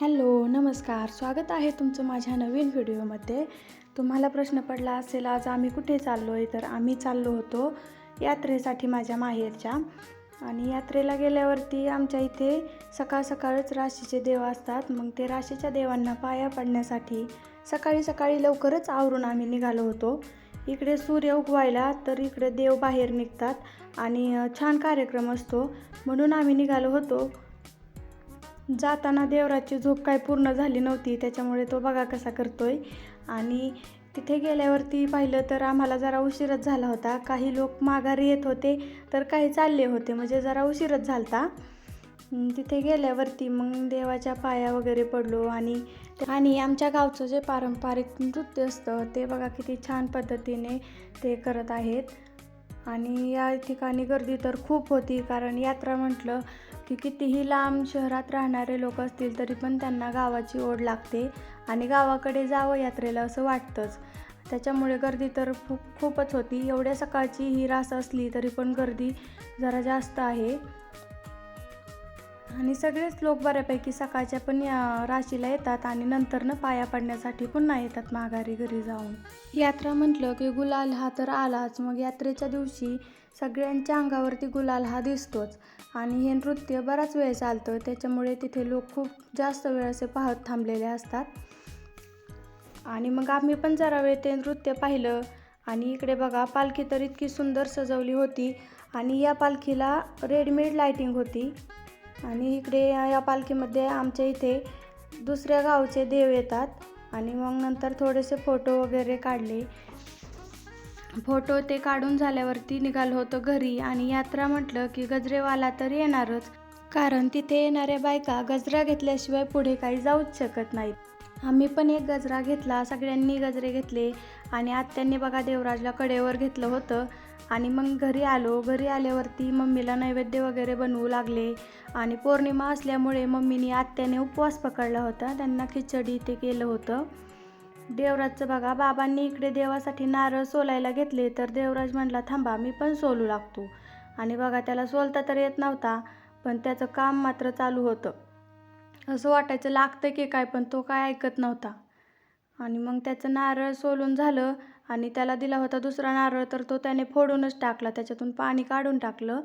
Hello नमस्कार. स्वागत आहे तुमचं माझ्या नवीन व्हिडिओमध्ये. तुम्हाला प्रश्न पडला असेल आज आम्ही कुठे चाललो आहे तर आम्ही चाललो होतो यात्रेसाठी माझ्या माहेरच्या. आणि यात्रेला गेल्यावरती आमच्या इथे सकाळ सकाळच राशीचे देव असतात. मग ते राशीच्या देवांना पाया पडण्यासाठी सकाळी सकाळी लवकरच आवरून आम्ही निघालो होतो. इकडे सूर्य उगवायला तर इकडे देव बाहेर निघतात. आणि छान कार्यक्रम असतो म्हणून आम्ही निघालो होतो. जाताना देवराची झोप काय पूर्ण झाली नव्हती त्याच्यामुळे तो बघा कसा करतोय. आणि तिथे गेल्यावरती पाहिलं तर आम्हाला जरा उशीरच झाला होता. काही लोक माघारी येत होते तर काही चालले होते म्हणजे जरा उशीरच झालता. तिथे गेल्यावरती मग देवाच्या पाया वगैरे पडलो आणि आणि आमच्या गावचं जे पारंपरिक नृत्य असतं ते बघा किती छान पद्धतीने ते करत आहेत. आणि या ठिकाणी गर्दी तर खूप होती कारण यात्रा म्हटलं की कितीही लांब शहरात राहणारे लोक असतील तरी पण त्यांना गावाची ओढ लागते आणि गावाकडे जावं यात्रेला असं वाटतंच. त्याच्यामुळे गर्दी तर खूप खूपच होती. एवढ्या सकाळची ही रास असली तरी पण गर्दी जरा जास्त आहे. आणि सगळेच लोक बऱ्यापैकी सकाळच्या पण या राशीला येतात आणि नंतरनं पाया पडण्यासाठी पुन्हा येतात माघारी घरी जाऊन. यात्रा म्हटलं की गुलाल हा तर आलाच मग यात्रेच्या दिवशी सगळ्यांच्या अंगावरती गुलाल हा दिसतोच. आणि हे नृत्य बराच वेळ चालतं त्याच्यामुळे तिथे लोक खूप जास्त वेळ असे पाहत थांबलेले असतात. आणि मग आम्ही पण जरा वेळ ते नृत्य पाहिलं आणि इकडे बघा पालखी तर इतकी सुंदर सजवली होती आणि या पालखीला रेडमेड लायटिंग होती. आणि इकडे या पालखीमध्ये आमच्या इथे दुसऱ्या गावचे देव येतात. आणि मग नंतर थोडेसे फोटो वगैरे काढले. फोटो ते काढून झाल्यावरती निघालो होतो घरी आणि यात्रा म्हटलं की गजरेवाला तर येणारच. कारण तिथे येणाऱ्या बायका गजरा घेतल्याशिवाय पुढे काही जाऊच शकत नाहीत. आम्ही पण एक गजरा घेतला सगळ्यांनी गजरे घेतले आणि आत्यांनी बघा देवराजला कडेवर घेतलं होतं. आणि मग घरी आलो. घरी आल्यावरती मम्मीला नैवेद्य वगैरे बनवू लागले. आणि पौर्णिमा असल्यामुळे मम्मीने आत्याने उपवास पकडला होता. त्यांना खिचडी ते केलं होतं. देवराजचं बघा बाबांनी इकडे देवासाठी नारळ सोलायला घेतले. तर देवराज म्हणला थांबा मी पण सोलू लागतो. आणि बघा त्याला सोलता तर येत नव्हता पण त्याचं काम मात्र चालू होतं. असं वाटायचं लागतं की काय? पण तो काय ऐकत नव्हता. आणि मग त्याचं नारळ सोलून झालं. आणि त्याला दिला होता दुसरा नारळ तर तो त्याने फोडूनच टाकला. त्याच्यातून पाणी काढून टाकलं.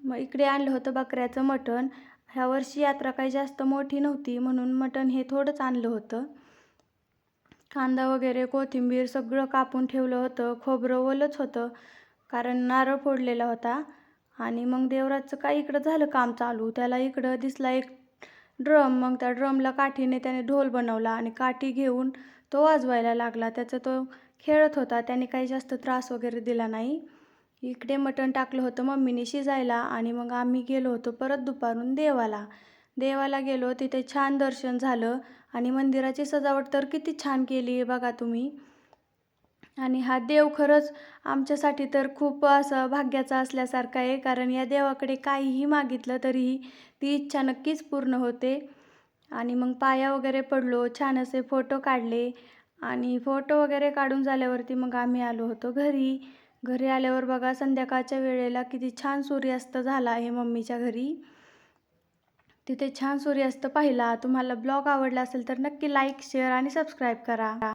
मग इकडे आणलं होतं बकऱ्याचं मटण. ह्या वर्षी यात्रा काही जास्त मोठी नव्हती म्हणून मटण हे थोडंच आणलं होतं. कांदा वगैरे कोथिंबीर सगळं कापून ठेवलं होतं. खोबरं ओलंच होतं कारण नारळ फोडलेला होता. आणि मग देवराजचं काय इकडं झालं काम चालू? त्याला इकडं दिसला एक ड्रम. मग त्या ड्रमला काठीने त्याने ढोल बनवला आणि काठी घेऊन तो वाजवायला लागला. त्याचा तो खेळत होता. त्याने काही जास्त त्रास वगैरे दिला नाही. इकडे मटण टाकलं होतं मम्मीने शिजायला आणि मग आम्ही गेलो होतो परत दुपारून देवाला. देवाला गेलो तिथे छान दर्शन झालं आणि मंदिराची सजावट तर किती छान केली आहे बघा तुम्ही. आणि हा देव खरंच आमच्यासाठी तर खूप असं भाग्याचा असल्यासारखा आहे कारण या देवाकडे काहीही मागितलं तरीही ती इच्छा नक्कीच पूर्ण होते. आणि मग पाया वगैरे पडलो छान असे फोटो काढले. आणि फोटो वगैरे काढून झाल्यावरती मग आम्ही आलो होतो घरी. घरी आल्यावर बघा संध्याकाळच्या वेळेला किती छान सूर्यास्त झाला आहे मम्मीच्या घरी. तिथे छान सूर्यास्त पाहिला. तुम्हाला ब्लॉग आवडला असेल तर नक्की लाईक शेअर आणि सबस्क्राईब करा.